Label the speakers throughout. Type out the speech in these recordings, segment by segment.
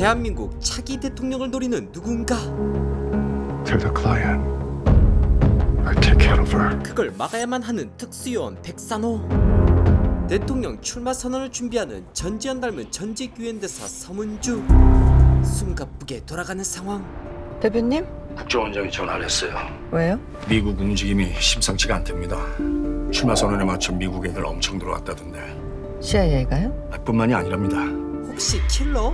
Speaker 1: 대한민국 차기 대통령을 노리는 누군가
Speaker 2: They're the client. I take care of her.
Speaker 1: 그걸 막아야만 하는 특수요원 백산호 대통령 출마 선언을 준비하는 전지현 닮은 전직 유엔 대사 서문주 숨가쁘게 돌아가는 상황
Speaker 3: 대표님?
Speaker 4: 국정원장이 전화를 했어요.
Speaker 3: 왜요?
Speaker 4: 미국 움직임이 심상치가 않답니다. 출마 선언에 맞춰 미국 애들 엄청 들어왔다던데.
Speaker 3: CIA가요?
Speaker 4: 아, 뿐만이 아니랍니다.
Speaker 1: 혹시 킬러?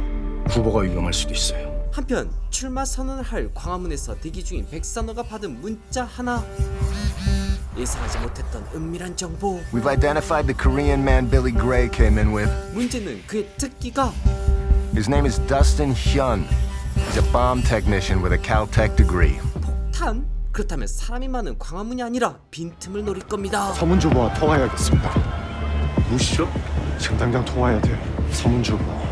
Speaker 4: 후보가 위험할 수도 있어요.
Speaker 1: 한편 출마 선언을 할 광화문에서 대기 중인 백산호가 받은 문자 하나 예상하지 못했던 은밀한 정보
Speaker 5: We've identified the Korean man Billy Gray came in with.
Speaker 1: 문제는 그의 특기가
Speaker 5: His name is Dustin Hyun. He's a bomb technician with a Caltech degree.
Speaker 1: 폭탄? 그렇다면 사람이 많은 광화문이 아니라 빈틈을 노릴 겁니다
Speaker 2: 서문주 보와 통화해야겠습니다. 무시죠? 지금 당장 통화해야 돼요. 서문주 보.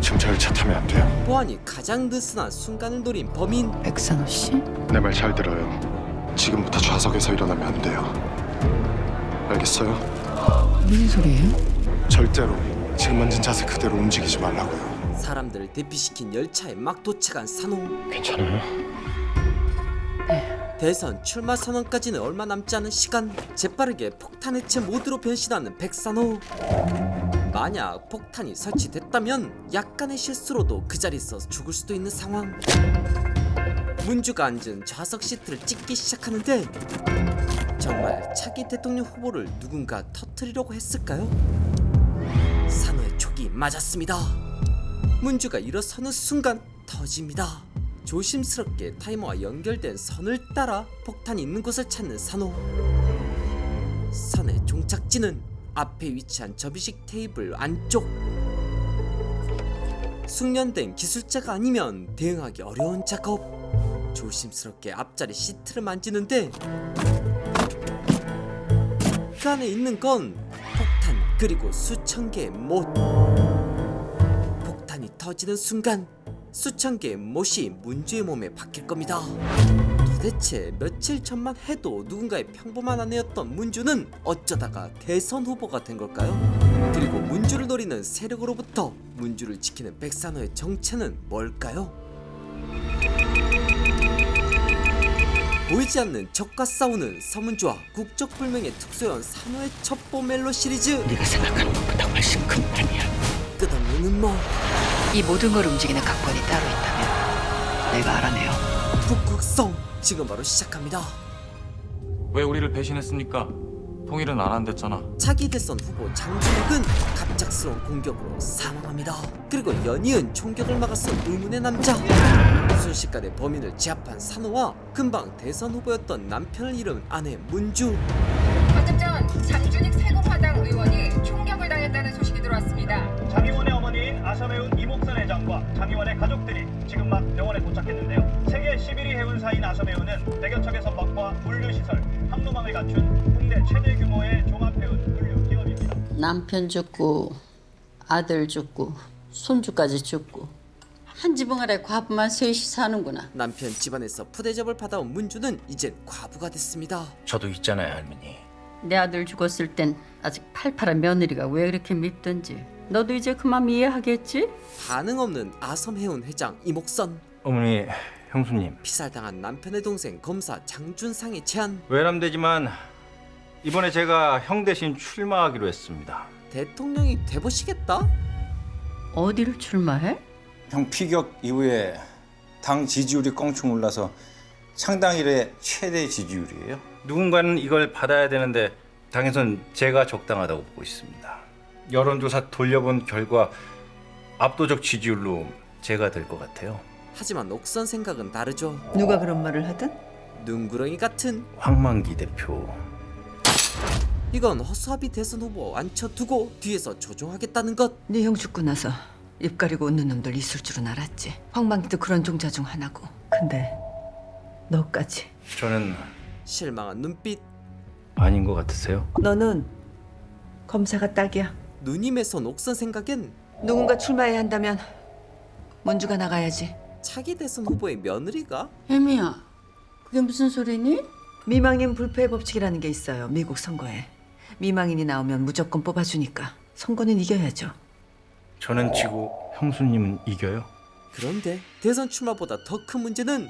Speaker 2: 지금 절차 타면 안 돼요.
Speaker 1: 보안이 가장 느슨한 순간을 노린 범인
Speaker 3: 백산호 씨?
Speaker 2: 내 말 잘 들어요. 지금부터 좌석에서 일어나면 안 돼요. 알겠어요?
Speaker 3: 무슨 소리예요?
Speaker 2: 절대로 지금 앉은 자세 그대로 움직이지 말라고요.
Speaker 1: 사람들을 대피시킨 열차에 막 도착한 산호
Speaker 2: 괜찮아요?
Speaker 1: 대선 출마 선언까지는 얼마 남지 않은 시간 재빠르게 폭탄 해체 모드로 변신하는 백산호 만약 폭탄이 설치됐다면 약간의 실수로도 그 자리에서 죽을 수도 있는 상황 문주가 앉은 좌석 시트를 찍기 시작하는데 정말 차기 대통령 후보를 누군가 터트리려고 했을까요? 산호의 촉이 맞았습니다 문주가 일어서는 순간 터집니다. 조심스럽게 타이머와 연결된 선을 따라 폭탄이 있는 곳을 찾는 산호. 선의 종착지는 앞에 위치한 접이식 테이블 안쪽. 숙련된 기술자가 아니면 대응하기 어려운 작업. 조심스럽게 앞자리 시트를 만지는데 그 안에 있는 건 폭탄 그리고 수천 개의 못. 폭탄이 터지는 순간 수천 개의 못이 문주의 몸에 박힐 겁니다. 도대체 며칠 전만 해도 누군가의 평범한 아내였던 문주는 어쩌다가 대선 후보가 된 걸까요? 그리고 문주를 노리는 세력으로부터 문주를 지키는 백산호의 정체는 뭘까요? 보이지 않는 적과 싸우는 서문주와 국적불명의 특수요원 산호의 첩보 멜로 시리즈
Speaker 3: 네가 생각하는 것보다 훨씬 큰 판이야.
Speaker 1: 끝없는 음모
Speaker 3: 이 모든 걸 움직이는 각본이 따로 있다면 내가 알아내요.
Speaker 1: 북극성 지금 바로 시작합니다.
Speaker 6: 왜 우리를 배신했습니까? 통일은 안 한댔잖아.
Speaker 1: 차기 대선 후보 장준혁은 갑작스러운 공격으로 사망합니다. 그리고 연이은 총격을 막았던 의문의 남자. 순식간에 범인을 제압한 산호와 금방 대선 후보였던 남편을 잃은 아내 문주.
Speaker 7: 방금 전 장준익 세곡화당 의원이 총격을 당했다는 소식이 들어왔습니다.
Speaker 8: 장의원의 어머니인 아사매운 이목선 회장과 장의원의 가족들이 지금 막 병원에 도착했는데요. 세계 11위 해운사인 아사매운은 대겨척의 선박과 물류시설, 항로망을 갖춘 국내 최대 규모의 종합해운 물류 기업입니다.
Speaker 9: 남편 죽고 아들 죽고 손주까지 죽고 한 지붕 아래 과부만 셋이 사는구나.
Speaker 1: 남편 집안에서 푸대접을 받아온 문주는 이제 과부가 됐습니다.
Speaker 4: 저도 있잖아요, 할머니.
Speaker 9: 내 아들 죽었을 땐 아직 팔팔한 며느리가 왜 그렇게 밉던지 너도 이제 그만 이해하겠지?
Speaker 1: 반응 없는 아섬해운 회장 이목선.
Speaker 10: 어머니, 형수님.
Speaker 1: 피살당한 남편의 동생 검사 장준상의 제안.
Speaker 10: 외람되지만 이번에 제가 형 대신 출마하기로 했습니다.
Speaker 1: 대통령이 돼보시겠다?
Speaker 9: 어디를 출마해?
Speaker 11: 형 피격 이후에 당 지지율이 껑충 올라서 창당 이래 최대 지지율이에요.
Speaker 10: 누군가는 이걸 받아야 되는데 당에선 제가 적당하다고 보고 있습니다. 여론조사 돌려본 결과 압도적 지지율로 제가 될 것 같아요.
Speaker 1: 하지만 옥선 생각은 다르죠.
Speaker 3: 누가 그런 말을 하든?
Speaker 1: 눈구렁이 같은
Speaker 10: 황만기 대표.
Speaker 1: 이건 허수아비 대선 후보 앉혀두고 뒤에서 조종하겠다는 것.
Speaker 3: 네 형 죽고 나서 입 가리고 웃는 놈들 있을 줄은 알았지. 황망기도 그런 종자 중 하나고. 근데 너까지.
Speaker 10: 저는
Speaker 1: 실망한 눈빛.
Speaker 10: 아닌 것 같으세요?
Speaker 3: 너는 검사가 딱이야.
Speaker 1: 누님에선 옥선 생각엔
Speaker 3: 누군가 출마해야 한다면 문주가 나가야지.
Speaker 1: 차기 대선 후보의 며느리가
Speaker 9: 혜미야 그게 무슨 소리니?
Speaker 3: 미망인 불패 법칙이라는 게 있어요. 미국 선거에. 미망인이 나오면 무조건 뽑아주니까 선거는 이겨야죠.
Speaker 10: 저는 지고 형수님은 이겨요?
Speaker 1: 그런데 대선 출마보다 더 큰 문제는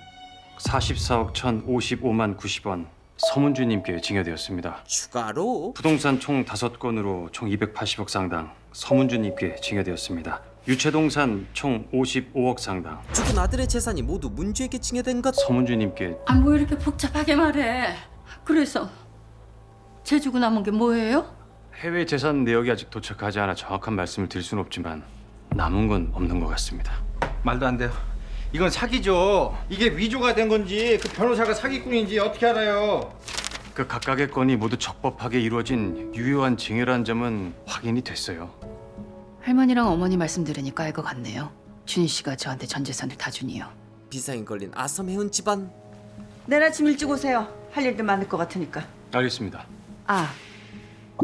Speaker 12: 44억 1,055만 90원 서문주님께 징여되었습니다.
Speaker 1: 추가로
Speaker 12: 부동산 총 5건으로 총 280억 상당 서문주님께 징여되었습니다. 유체동산 총 55억 상당
Speaker 1: 죽은 아들의 재산이 모두 문주에게 징여된 것
Speaker 12: 서문주님께
Speaker 9: 아 뭐 이렇게 복잡하게 말해. 그래서 제 주고 남은 게 뭐예요?
Speaker 12: 해외 재산 내역이 아직 도착하지 않아 정확한 말씀을 드릴 수는 없지만 남은 건 없는 것 같습니다.
Speaker 10: 말도 안 돼요. 이건 사기죠. 이게 위조가 된 건지 그 변호사가 사기꾼인지 어떻게 알아요?
Speaker 12: 그 각각의 건이 모두 적법하게 이루어진 유효한 징여라는 점은 확인이 됐어요.
Speaker 13: 할머니랑 어머니 말씀 들으니까 알 것 같네요. 준희 씨가 저한테 전 재산을 다 준이요.
Speaker 1: 비상에 걸린 아섬해운 집안
Speaker 3: 내일 아침 일찍 오세요. 할 일도 많을 것 같으니까.
Speaker 12: 알겠습니다.
Speaker 13: 아,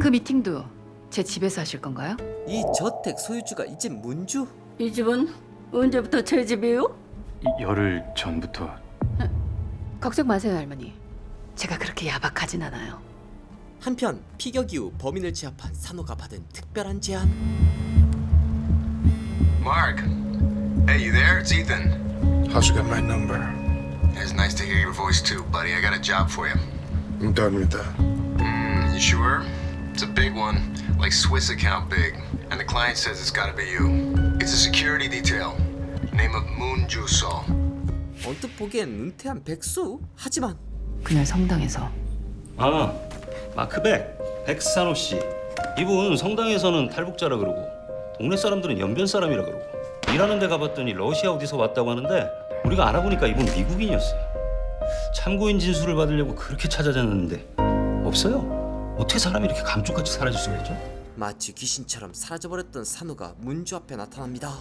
Speaker 13: 그 미팅도 제 집에서 하실 건가요?
Speaker 1: 이 저택 소유주가 이제 문주
Speaker 9: 이 집은 언제부터 제 집이에요?
Speaker 12: 이- 열흘 전부터
Speaker 13: 걱정 마세요, 할머니. 제가 그렇게 야박하진 않아요.
Speaker 1: 한편 피격 이후 범인을 제압한 산호가 받은 특별한 제안
Speaker 5: Mark. Hey, you there? It's Ethan.
Speaker 2: How'd you get my number?
Speaker 5: It's nice to hear your voice too, buddy. I got a job for you.
Speaker 2: I'm done with that.
Speaker 5: Mm, you sure? It's a big one, like Swiss account big. And the client says it's gotta be you. It's a security detail. Name of Moon Jusol.
Speaker 1: 언뜻 보기엔 은퇴한 백수 하지만
Speaker 13: 그날 성당에서
Speaker 14: 아, 마크백, 백산호 씨. 이분 성당에서는 탈북자라 그러고 동네 사람들은 연변 사람이라 그러고 일하는 데 가봤더니 러시아 어디서 왔다고 하는데 우리가 알아보니까 이분 미국인이었어요. 참고인 진술을 받으려고 그렇게 찾아다녔는데 없어요. 어떻게 사람이 이렇게 감쪽같이 사라질 수가 있죠?
Speaker 1: 마치 귀신처럼 사라져버렸던 산호가 문주 앞에 나타납니다.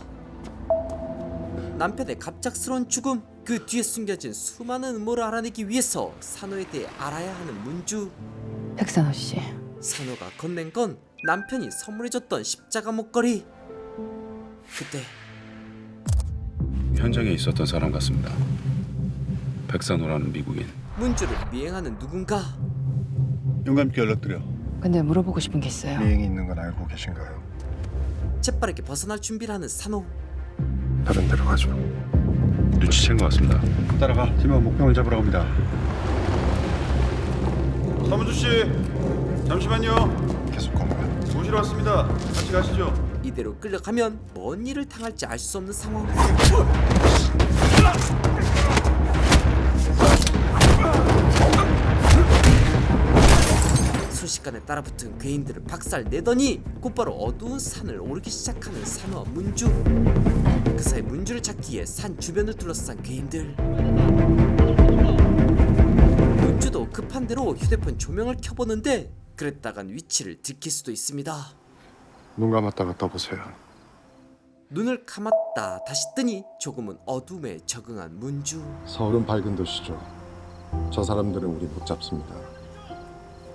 Speaker 1: 남편의 갑작스러운 죽음 그 뒤에 숨겨진 수많은 음모를 알아내기 위해서 산호에 대해 알아야 하는 문주
Speaker 13: 백산호 씨.
Speaker 1: 산호가 건넨 건 남편이 선물해줬던 십자가 목걸이 그때
Speaker 15: 현장에 있었던 사람 같습니다. 백산호라는 미국인.
Speaker 1: 문주를 미행하는 누군가
Speaker 2: 영감께 연락드려.
Speaker 13: 근데 물어보고 싶은 게 있어요.
Speaker 2: 미행이 있는 건 알고 계신가요?
Speaker 1: 재빠르게 벗어날 준비를 하는 산호
Speaker 2: 다른 데로 가죠.
Speaker 15: 눈치챈 것 같습니다.
Speaker 2: 따라가. 팀원 목표를 잡으러 갑니다.
Speaker 8: 서문주 씨, 잠시만요.
Speaker 2: 계속 건 너가.
Speaker 8: 모시러 왔습니다. 같이 가시죠.
Speaker 1: 이대로 끌려가면 뭔 일을 당할지 알 수 없는 상황 순식간에 따라붙은 괴인들을 박살내더니 곧바로 어두운 산을 오르기 시작하는 산호와 문주 그 사이 문주를 찾기 위해 산 주변을 둘러싼 괴인들 문주도 급한 대로 휴대폰 조명을 켜보는데 그랬다간 위치를 들킬 수도 있습니다
Speaker 2: 눈 감았다가 떠보세요.
Speaker 1: 눈을 감았다 다시 뜨니 조금은 어둠에 적응한 문주
Speaker 2: 서울은 밝은 도시죠. 저 사람들은 우리 못 잡습니다.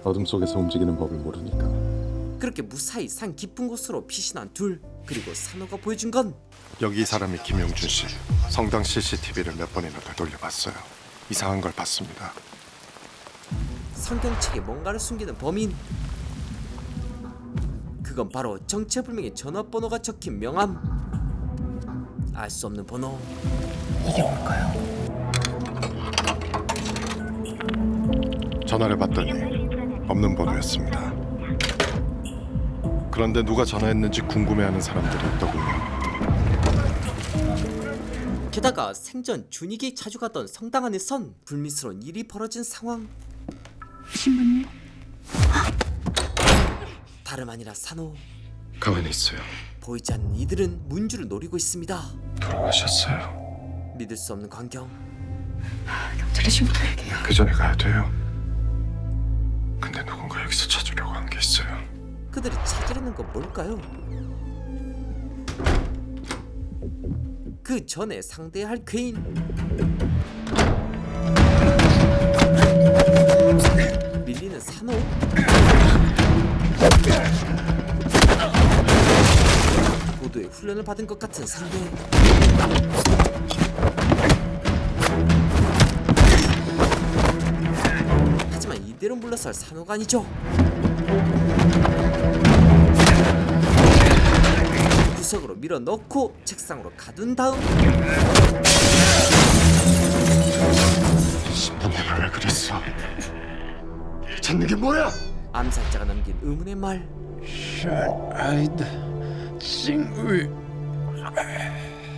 Speaker 2: 어둠 속에서 움직이는 법을 모르니까.
Speaker 1: 그렇게 무사히 산 깊은 곳으로 피신한 둘 그리고 산호가 보여준 건
Speaker 2: 여기 이 사람이 김용준 씨. 성당 CCTV를 몇 번이나 되돌려봤어요. 이상한 걸 봤습니다.
Speaker 1: 성경책에 뭔가를 숨기는 범인 그건 바로 정체불명의 전화번호가 적힌 명함 알 수 없는 번호
Speaker 13: 이게 뭘까요?
Speaker 2: 전화를 받더니 없는 번호였습니다. 그런데 누가 전화했는지 궁금해하는 사람들이 있더군요.
Speaker 1: 게다가 생전 준익이 자주 가던 성당 안에선 불미스러운 일이 벌어진 상황
Speaker 13: 신부님?
Speaker 1: 다름 아니라 산호
Speaker 2: 가만히 있어요.
Speaker 1: 보이지 않는 이들은 문주를 노리고 있습니다
Speaker 2: 돌아가셨어요.
Speaker 1: 믿을 수 없는 광경
Speaker 13: 경찰에 신고할게요.
Speaker 2: 그 전에 가야 돼요. 근데 누군가 여기서 찾으려고 하는 게 있어요.
Speaker 1: 그들이 찾으려는 건 뭘까요? 그 전에 상대해야 할 괴인 밀리는 산호? 고도의 훈련을 받은 것 같은 상대 하지만 이대로 물러설 산호가 아니죠. 그 구석으로 밀어넣고 책상으로 가둔 다음
Speaker 2: 신부님을 왜 그랬어? 찾는 게 뭐야?
Speaker 1: 암살자가 남긴 의문의 말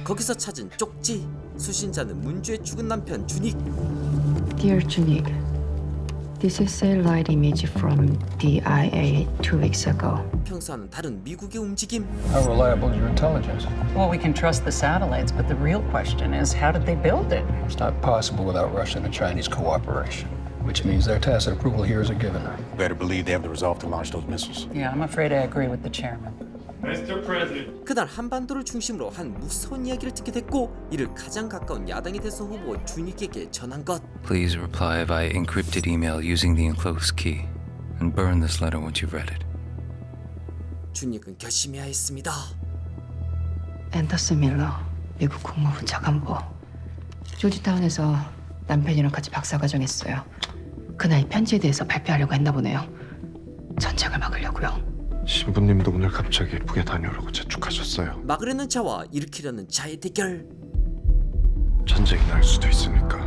Speaker 1: 거기서 찾은 쪽지 수신자는 문주의 죽은 남편 준익
Speaker 13: Dear Junik, this is a light image from DIA two weeks ago.
Speaker 1: 평소와는 다른 미국의 움직임
Speaker 16: How reliable is your intelligence?
Speaker 17: Well, we can trust the satellites, but the real question is how did they build it?
Speaker 16: It's not possible without Russian and Chinese cooperation, which means their tacit approval here is a given.
Speaker 18: Better believe they have the resolve to launch those missiles.
Speaker 17: Yeah, I'm afraid I agree with the chairman.
Speaker 1: 그날 한반도를 중심으로 한 무서운 이야기를 듣게 됐고 이를 가장 가까운 야당의 대선 후보 준익에게 전한 것
Speaker 19: Please reply via encrypted email using the enclosed key and burn this letter once you've read it.
Speaker 1: 준익은 결심해야 했습니다
Speaker 13: 앤더스 밀러, 미국 국무부 차관보. 조지타운에서 남편이랑 같이 박사과정했어요. 그날 이 편지에 대해서 발표하려고 했나 보네요. 전쟁을 막으려고요.
Speaker 2: 신부님도 오늘 갑자기 북에 다녀오라고 재촉하셨어요.
Speaker 1: 막으려는 자와 일으키려는 자의 대결
Speaker 2: 전쟁이 날 수도 있으니까.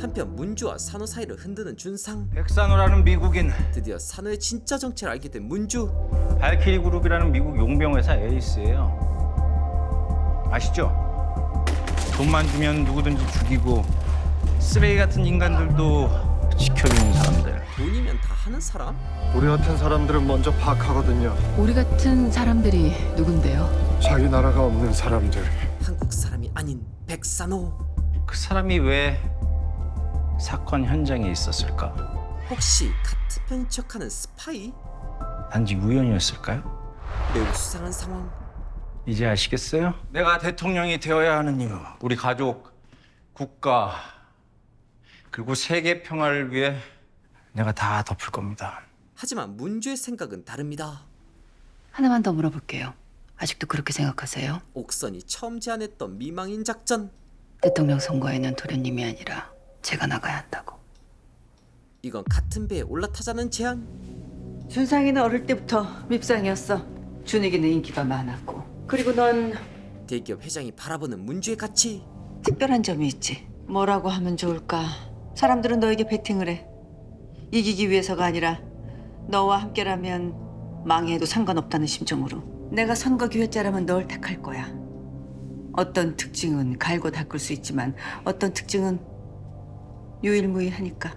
Speaker 1: 한편 문주와 산호 사이를 흔드는 준상
Speaker 10: 백산호라는 미국인
Speaker 1: 드디어 산호의 진짜 정체를 알게 된 문주
Speaker 10: 발키리 그룹이라는 미국 용병회사 에이스예요. 아시죠? 돈만 주면 누구든지 죽이고 쓰레기 같은 인간들도 지켜주는 사람들.
Speaker 1: 돈이면 다 하는 사람?
Speaker 2: 우리 같은 사람들은 먼저 파악하거든요.
Speaker 13: 우리 같은 사람들이 누군데요?
Speaker 2: 자기 나라가 없는 사람들.
Speaker 1: 한국 사람이 아닌 백산호
Speaker 10: 그 사람이 왜 사건 현장에 있었을까?
Speaker 1: 혹시 같은 편인 척하는 스파이?
Speaker 10: 단지 우연이었을까요?
Speaker 1: 매우 수상한 상황
Speaker 10: 이제 아시겠어요? 내가 대통령이 되어야 하는 이유. 우리 가족, 국가, 그리고 세계 평화를 위해 내가 다 덮을 겁니다.
Speaker 1: 하지만 문주의 생각은 다릅니다
Speaker 13: 하나만 더 물어볼게요. 아직도 그렇게 생각하세요?
Speaker 1: 옥선이 처음 제안했던 미망인 작전
Speaker 13: 대통령 선거에는 도련님이 아니라 제가 나가야 한다고.
Speaker 1: 이건 같은 배에 올라타자는 제안
Speaker 3: 준상이는 어릴 때부터 밉상이었어. 준익이는 인기가 많았고. 그리고 넌
Speaker 1: 대기업 회장이 바라보는 문주의 가치
Speaker 3: 특별한 점이 있지. 뭐라고 하면 좋을까? 사람들은 너에게 베팅을 해. 이기기 위해서가 아니라 너와 함께라면 망해도 상관없다는 심정으로. 내가 선거 기획자라면 널 택할 거야. 어떤 특징은 갈고 닦을 수 있지만 어떤 특징은 유일무이하니까.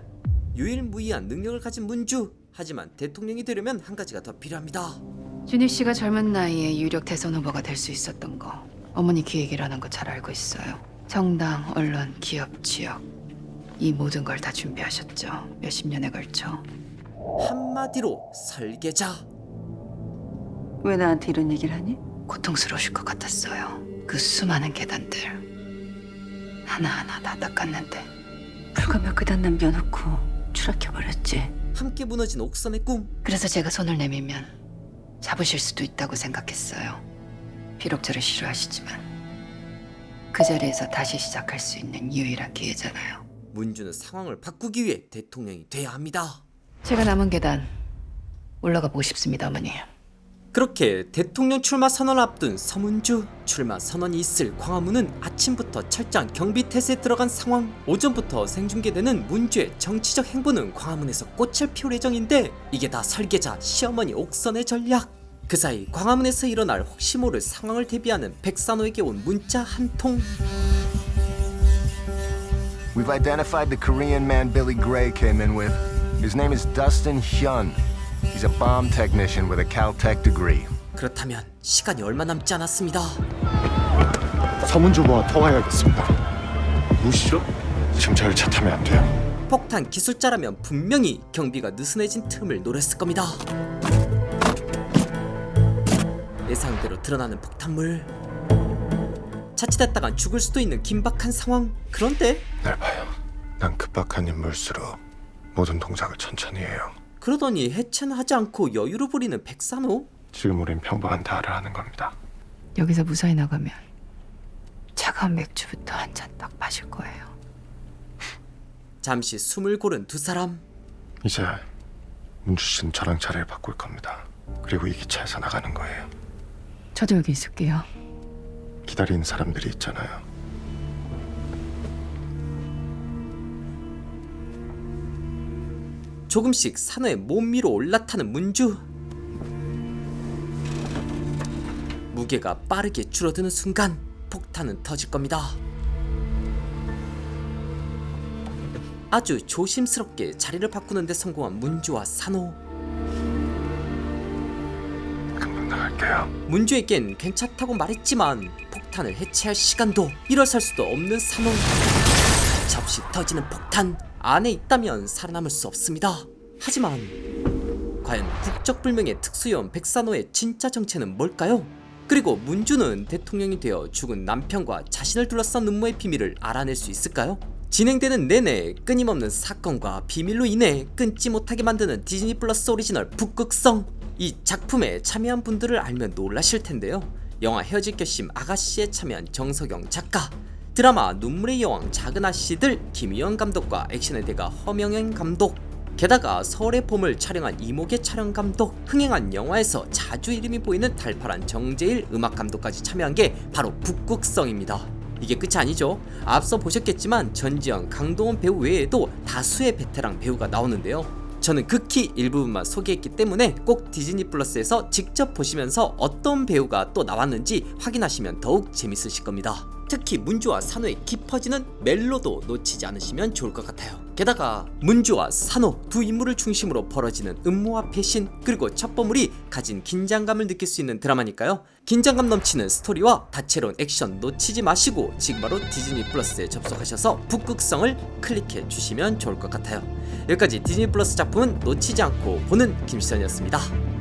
Speaker 1: 유일무이한 능력을 가진 문주 하지만 대통령이 되려면 한 가지가 더 필요합니다
Speaker 13: 준희 씨가 젊은 나이에 유력 대선 후보가 될 수 있었던 거 어머니 기획이라는 거 잘 알고 있어요. 정당, 언론, 기업, 지역 이 모든 걸 다 준비하셨죠. 몇십 년에 걸쳐.
Speaker 1: 한마디로 설계자
Speaker 3: 왜 나한테 이런 얘기를 하니?
Speaker 13: 고통스러우실 것 같았어요. 그 수많은 계단들 하나하나 다 닦았는데
Speaker 3: 불과 몇 계단 남겨놓고 추락해버렸지.
Speaker 1: 함께 무너진 옥선의 꿈
Speaker 13: 그래서 제가 손을 내밀면 잡으실 수도 있다고 생각했어요. 비록 저를 싫어하시지만 그 자리에서 다시 시작할 수 있는 유일한 기회잖아요.
Speaker 1: 문주는 상황을 바꾸기 위해 대통령이 돼야 합니다.
Speaker 13: 제가 남은 계단 올라가 보고 싶습니다, 어머니.
Speaker 1: 그렇게 대통령 출마 선언을 앞둔 서문주 출마 선언이 있을 광화문은 아침부터 철저한 경비 태세에 들어간 상황 오전부터 생중계되는 문주의 정치적 행보는 광화문에서 꽃을 피울 예정인데 이게 다 설계자 시어머니 옥선의 전략. 그 사이 광화문에서 일어날 혹시 모를 상황을 대비하는 백산호에게 온 문자 한통
Speaker 20: We've identified the Korean man Billy Gray came in with. His name is Dustin Hyun. He's a bomb technician with a Caltech degree.
Speaker 1: 그렇다면 시간이 얼마 남지 않았습니다
Speaker 2: 서문주보와 통화해야겠습니다. 무시죠? 지금 저를 차 타면 안 돼요.
Speaker 1: 폭탄 기술자라면 분명히 경비가 느슨해진 틈을 노렸을 겁니다. 예상대로 드러나는 폭탄물. 자칫했다간 죽을 수도 있는 긴박한 상황. 그런데
Speaker 2: 날 봐요. 난 급박한 인물수록 모든 동작을 천천히 해요.
Speaker 1: 그러더니 해체는 하지 않고 여유를 부리는 백산호.
Speaker 2: 지금 우린 평범한 대화를 하는 겁니다.
Speaker 13: 여기서 무사히 나가면 차가운 맥주부터 한 잔 딱 마실 거예요.
Speaker 1: 잠시 숨을 고른 두 사람.
Speaker 2: 이제 문주 씨는 저랑 자리를 바꿀 겁니다. 그리고 이 기차에서 나가는 거예요.
Speaker 13: 저도 여기 있을게요.
Speaker 2: 기다리는 사람들이 있잖아요.
Speaker 1: 조금씩 산호의 몸 위로 올라타는 문주 무게가 빠르게 줄어드는 순간 폭탄은 터질 겁니다 아주 조심스럽게 자리를 바꾸는 데 성공한 문주와 산호
Speaker 2: 금방 나갈게요.
Speaker 1: 문주에겐 괜찮다고 말했지만 폭탄을 해체할 시간도 일어설 수도 없는 산호 접시 터지는 폭탄 안에 있다면 살아남을 수 없습니다 하지만 과연 국적불명의 특수요원 백산호의 진짜 정체는 뭘까요? 그리고 문주는 대통령이 되어 죽은 남편과 자신을 둘러싼 음모의 비밀을 알아낼 수 있을까요? 진행되는 내내 끊임없는 사건과 비밀로 인해 끊지 못하게 만드는 디즈니 플러스 오리지널 북극성 이 작품에 참여한 분들을 알면 놀라실 텐데요 영화 헤어질 결심 아가씨에 참여한 정석영 작가 드라마 눈물의 여왕 작은 아씨들 김희영 감독과 액션의 대가 허명현 감독 게다가 서울의 봄을 촬영한 이목의 촬영 감독 흥행한 영화에서 자주 이름이 보이는 달팔한 정재일 음악 감독까지 참여한 게 바로 북극성입니다. 이게 끝이 아니죠. 앞서 보셨겠지만 전지현 강동원 배우 외에도 다수의 베테랑 배우가 나오는데요 저는 극히 일부분만 소개했기 때문에 꼭 디즈니 플러스에서 직접 보시면서 어떤 배우가 또 나왔는지 확인하시면 더욱 재밌으실 겁니다. 특히 문주와 산호의 깊어지는 멜로도 놓치지 않으시면 좋을 것 같아요. 게다가 문주와 산호 두 인물을 중심으로 벌어지는 음모와 배신 그리고 첩보물이 가진 긴장감을 느낄 수 있는 드라마니까요. 긴장감 넘치는 스토리와 다채로운 액션 놓치지 마시고 지금 바로 디즈니 플러스에 접속하셔서 북극성을 클릭해 주시면 좋을 것 같아요. 여기까지 디즈니 플러스 작품은 놓치지 않고 보는 김시선이었습니다.